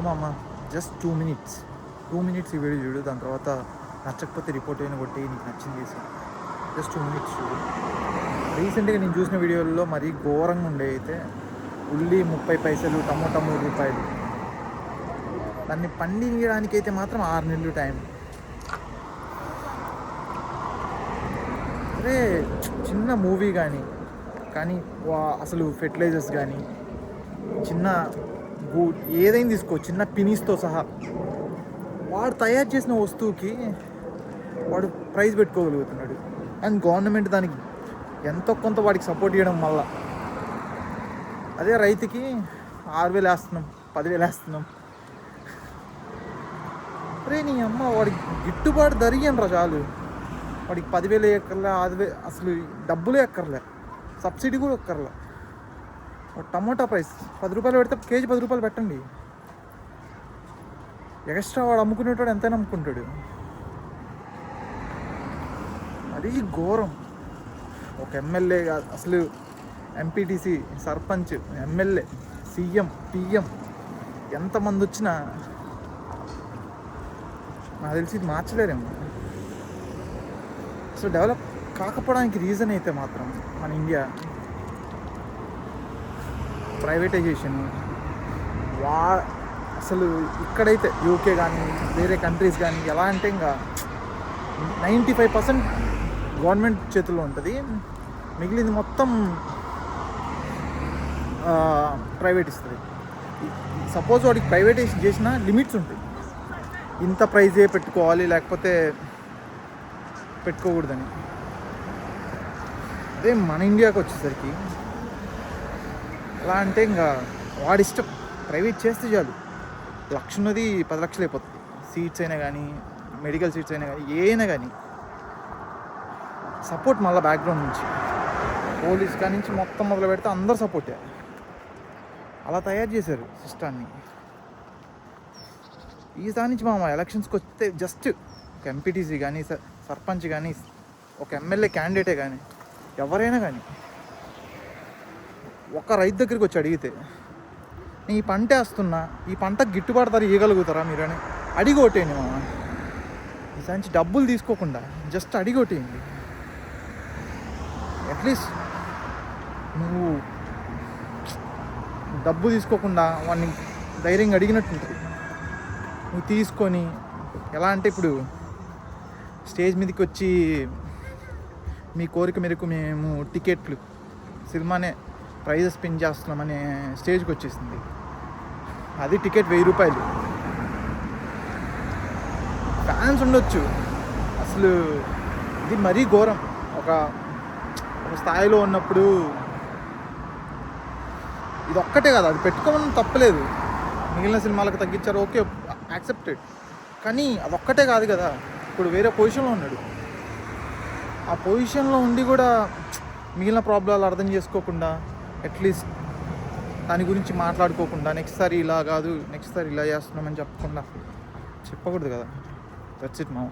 మామ just two minutes two minutes ఈ video చూడు దాని తర్వాత నచ్చకపోతే రిపోర్ట్ అయిన కొట్టి నీకు నచ్చింది జస్ట్ టూ మినిట్స్ చూడు. రీసెంట్గా నేను చూసిన వీడియోల్లో మరీ ఘోరంగా ఉండే అయితే ఉల్లి ముప్పై పైసలు టమోటా మూడు రూపాయలు. దాన్ని పండించడానికైతే మాత్రం ఆరు నెలలు టైం అరే చిన్న మూవీ కానీ కానీ వా- అసలు ఫెర్టిలైజర్స్ కానీ చిన్న గూ ఏదైనా తీసుకో చిన్న పినీస్తో సహా. వాడు తయారు చేసిన వస్తువుకి వాడు ప్రైజ్ పెట్టుకోగలుగుతున్నాడు. అండ్ గవర్నమెంట్ దానికి ఎంతో కొంత వాడికి సపోర్ట్ చేయడం వల్ల. అదే రైతుకి ఆరు వేలు వేస్తున్నాం పదివేలు వేస్తున్నాం. రే నీ అమ్మ వాడికి గిట్టుబాటు ధరిగనరా చాలు. వాడికి పదివేలు ఎక్కర్లే ఆరు వే అసలు డబ్బులు ఎక్కర్లే. సబ్సిడీ కూడా ఎక్కర్లే. Tomato price. పది రూపాయలు పెడితే కేజీ పది రూపాయలు పెట్టండి. ఎక్స్ట్రా వాడు అమ్ముకునేటాడు ఎంతైనా అమ్ముకుంటాడు. అది ఘోరం. ఒక ఎమ్మెల్యే కాదు అసలు MPTC sarpanch MLA CM PM ఎంతమంది వచ్చినా నాకు తెలిసి ఇది మార్చలేరేమో. సో డెవలప్ కాకపోవడానికి రీజన్ అయితే మాత్రం మన ఇండియా ప్రైవేటైజేషన్ వా అసలు ఇక్కడైతే యూకే కానీ వేరే కంట్రీస్ కానీ ఎలా అంటే ఇంకా నైంటీ ఫైవ్ పర్సెంట్ గవర్నమెంట్ చేతిలో ఉంటుంది. మిగిలింది మొత్తం ప్రైవేట్ ఇస్తుంది సపోజ్ వాడికి ప్రైవేటైజేషన్ చేసిన లిమిట్స్ ఉంటాయి. ఇంత ప్రైజే పెట్టుకోవాలి లేకపోతే పెట్టుకోకూడదని. అదే మన ఇండియాకి వచ్చేసరికి ఎలా అంటే ఇంకా వాడిష్టం ప్రైవేట్ చేస్తే చాలు. లక్ష ఉన్నది పది లక్షలు అయిపోతుంది సీట్స్ అయినా కానీ మెడికల్ సీట్స్ అయినా కానీ ఏ కానీ. సపోర్ట్ మళ్ళీ బ్యాక్గ్రౌండ్ నుంచి. పోలీస్ కాడి నుంచి మొత్తం మొదలు పెడితే అందరు సపోర్టే. అలా తయారు చేశారు సిస్టాన్ని. ఈసారి నుంచి మా ఎలక్షన్స్కి వస్తే జస్ట్ ఒక ఎంపీటీసీ కానీ స- సర్పంచ్ కానీ ఒక ఎమ్మెల్యే క్యాండిడేటే కానీ ఎవరైనా కానీ. ఒక రైతు దగ్గరికి వచ్చి అడిగితే నేను ఈ పంట వేస్తున్నా ఈ పంటకు గిట్టుబాటు ధర ఇవ్వగలుగుతారా మీరని అడిగి కొట్టేయండి మామ. దానికి డబ్బులు తీసుకోకుండా జస్ట్ అడిగి కొట్టేయండి అట్లీస్ట్ నువ్వు డబ్బు తీసుకోకుండా వాడిని ధైర్యంగా అడిగినట్టుంటుంది. నువ్వు తీసుకొని ఎలా అంటే ఇప్పుడు స్టేజ్ మీదకి వచ్చి మీ కోరిక మేరకు మేము టికెట్లు సినిమానే ప్రైజెస్ పిన్ చేస్తున్నామనే స్టేజ్కి వచ్చేసింది. అది టికెట్ వెయ్యి రూపాయలు. ఫ్యాన్స్ ఉండొచ్చు. అసలు ఇది మరీ ఘోరం. ఒక ఒక స్థాయిలో ఉన్నప్పుడు ఇది ఒక్కటే కదా అది పెట్టుకోమని తప్పలేదు. మిగిలిన సినిమాలకు తగ్గించారు ఓకే యాక్సెప్టెడ్. కానీ అదొక్కటే కాదు కదా ఇప్పుడు వేరే పొజిషన్లో ఉన్నాడు. ఆ పొజిషన్లో ఉండి కూడా మిగిలిన ప్రాబ్లాలు అర్థం చేసుకోకుండా అట్లీస్ట్ దాని గురించి మాట్లాడుకోకుండా నెక్స్ట్ సారి ఇలా కాదు నెక్స్ట్ సారి ఇలా చేస్తున్నామని చెప్పకుండా చెప్పకూడదు కదా. దట్స్ ఇట్ మామ.